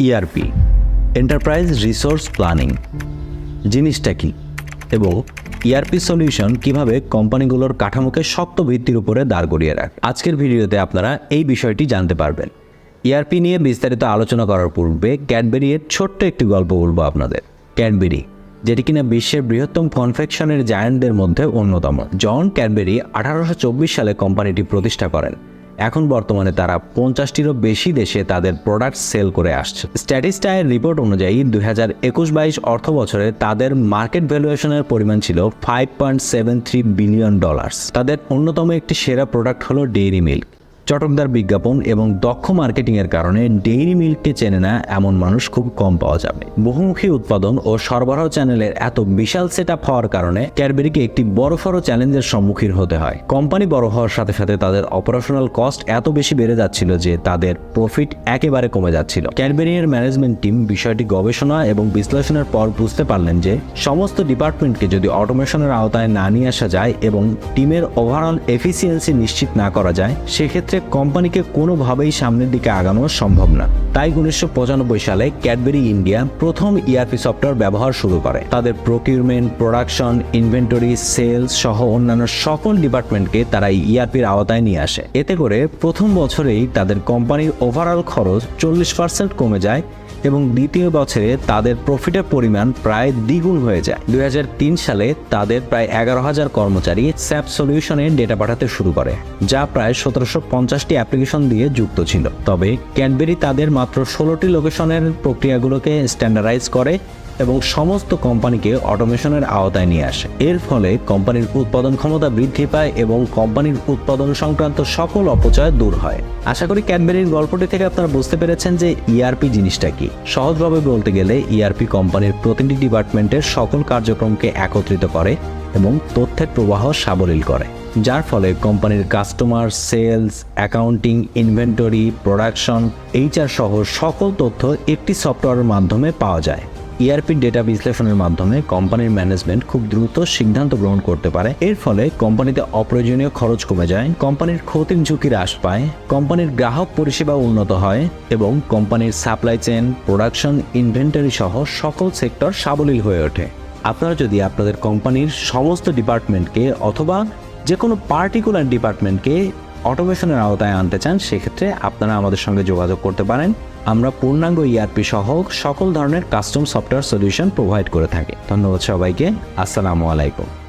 ERP enterprise resource planning জিনিসটা কি? এবং ইআরপি সলিউশন কীভাবে কোম্পানিগুলোর কাঠামোকে শক্ত ভিত্তির উপরে দাঁড় করিয়ে রাখে? আজকের ভিডিওতে আপনারা এই বিষয়টি জানতে পারবেন। ইআরপি নিয়ে বিস্তারিত আলোচনা করার পূর্বে ক্যাডবেরি এর ছোট্ট একটি গল্প বলব আপনাদের। ক্যাডবেরি যেটি কিনা বিশ্বের বৃহত্তম কনফেকশনের জায়ান্টদের মধ্যে অন্যতম। জন ক্যাডবেরি আঠারোশো চব্বিশ সালে কোম্পানিটি প্রতিষ্ঠা করেন। এখন বর্তমানে তারা পঞ্চাশটিরও বেশি দেশে তাদের প্রোডাক্ট সেল করে আসছে। স্ট্যাটিস্টায়ের রিপোর্ট অনুযায়ী দুই হাজার একুশ বাইশ অর্থ বছরে তাদের মার্কেট ভ্যালুয়েশনের পরিমাণ ছিল five point seven three billion dollars তাদের অন্যতম একটি সেরা প্রোডাক্ট হলো ডেইরি মিল্ক চটকদার বিজ্ঞাপন এবং দক্ষ মার্কেটিংয়ের কারণে ডেইরি মিল্ককে চেনে না এমন মানুষ খুব কম পাওয়া যাবে। বহুমুখী উৎপাদন ও সরবরাহ চ্যানেলের এত বিশাল সেট আপ হওয়ার কারণে ক্যাডবেরিকে একটি বড়সড় চ্যালেঞ্জের সম্মুখীন হতে হয়। কোম্পানি বড় হওয়ার সাথে সাথে তাদের অপারেশনাল কস্ট এত বেশি বেড়ে যাচ্ছিল যে তাদের প্রফিট একেবারে কমে যাচ্ছিল। ক্যাডবেরিয়ার ম্যানেজমেন্ট টিম বিষয়টি গবেষণা এবং বিশ্লেষণের পর বুঝতে পারলেন যে সমস্ত ডিপার্টমেন্টকে যদি অটোমেশনের আওতায় না নিয়ে আসা যায় এবং টিমের ওভারঅল এফিসিয়েন্সি নিশ্চিত না করা যায়, সেক্ষেত্রে কোম্পানিকে কোনোভাবেই সামনের দিকে আগানো সম্ভব না। তাই উনিশশো পঁচানব্বই সালে ক্যাডবেরি ইন্ডিয়া প্রথম ইআরপি সফটওয়্যার ব্যবহার শুরু করে। তাদের প্রকিউরমেন্ট প্রোডাকশন ইনভেন্টরি সেলস সহ অন্যান্য সকল ডিপার্টমেন্টকে তারা ইআরপির আওতায় নিয়ে আসে। এতে করে প্রথম বছরেই তাদের কোম্পানির ওভারঅল খরচ চল্লিশ পার্সেন্ট কমে যায়। এবং দ্বিতীয় বছরে তাদের প্রফিটের পরিমাণ প্রায় দ্বিগুণ হয়ে যায়। দুই হাজার তিন সালে তাদের প্রায় এগারো হাজার কর্মচারী স্যাপ সলিউশনে ডেটা পাঠাতে শুরু করে, যা প্রায় সতেরোশো পঞ্চাশটি অ্যাপ্লিকেশন দিয়ে যুক্ত ছিল। তবে ক্যাডবেরি তাদের মাত্র ষোলোটি লোকেশনের প্রক্রিয়াগুলোকে স্ট্যান্ডার্ডাইজ করে এবং সমস্ত কোম্পানিকে অটোমেশনের আওতায় নিয়ে আসে। এর ফলে কোম্পানির উৎপাদন ক্ষমতা বৃদ্ধি পায় এবং কোম্পানির উৎপাদন সংক্রান্ত সকল অপচয় দূর হয়। আশা করি ক্যাডবেরির গল্পটি থেকে আপনারা বুঝতে পেরেছেন যে ইআরপি জিনিসটা কি। সহজভাবে বলতে গেলে ইআরপি কোম্পানির প্রতিটি ডিপার্টমেন্টের সকল কার্যক্রমকে একত্রিত করে এবং তথ্যের প্রবাহ সাবলীল করে, যার ফলে কোম্পানির customer, sales, accounting, inventory, production, HR সহ সকল তথ্য একটি সফটওয়্যারের মাধ্যমে পাওয়া যায়। ইআরপি ডেটা বিশ্লেষণের মাধ্যমে কোম্পানির ম্যানেজমেন্ট খুব দ্রুত সিদ্ধান্ত গ্রহণ করতে পারে। এর ফলে কোম্পানিতে অপ্রয়োজনীয় খরচ কমে যায়, কোম্পানির ক্ষতির ঝুঁকি হ্রাস পায়, কোম্পানির গ্রাহক পরিষেবা উন্নত হয় এবং কোম্পানির সাপ্লাই চেন প্রোডাকশন ইনভেন্টারি সহ সকল সেক্টর সাবলীল হয়ে ওঠে। আপনারা যদি আপনাদের কোম্পানির সমস্ত ডিপার্টমেন্টকে অথবা যে কোনো পার্টিকুলার ডিপার্টমেন্টকে অটোমেশনের আওতায় আনতে চান, সেক্ষেত্রে আপনারা আমাদের সঙ্গে যোগাযোগ করতে পারেন। আমরা পূর্ণাঙ্গ ইআরপি সহ সকল ধরনের কাস্টম সফটওয়্যার সলিউশন প্রোভাইড করে থাকি। ধন্যবাদ সবাইকে। আসসালামু আলাইকুম।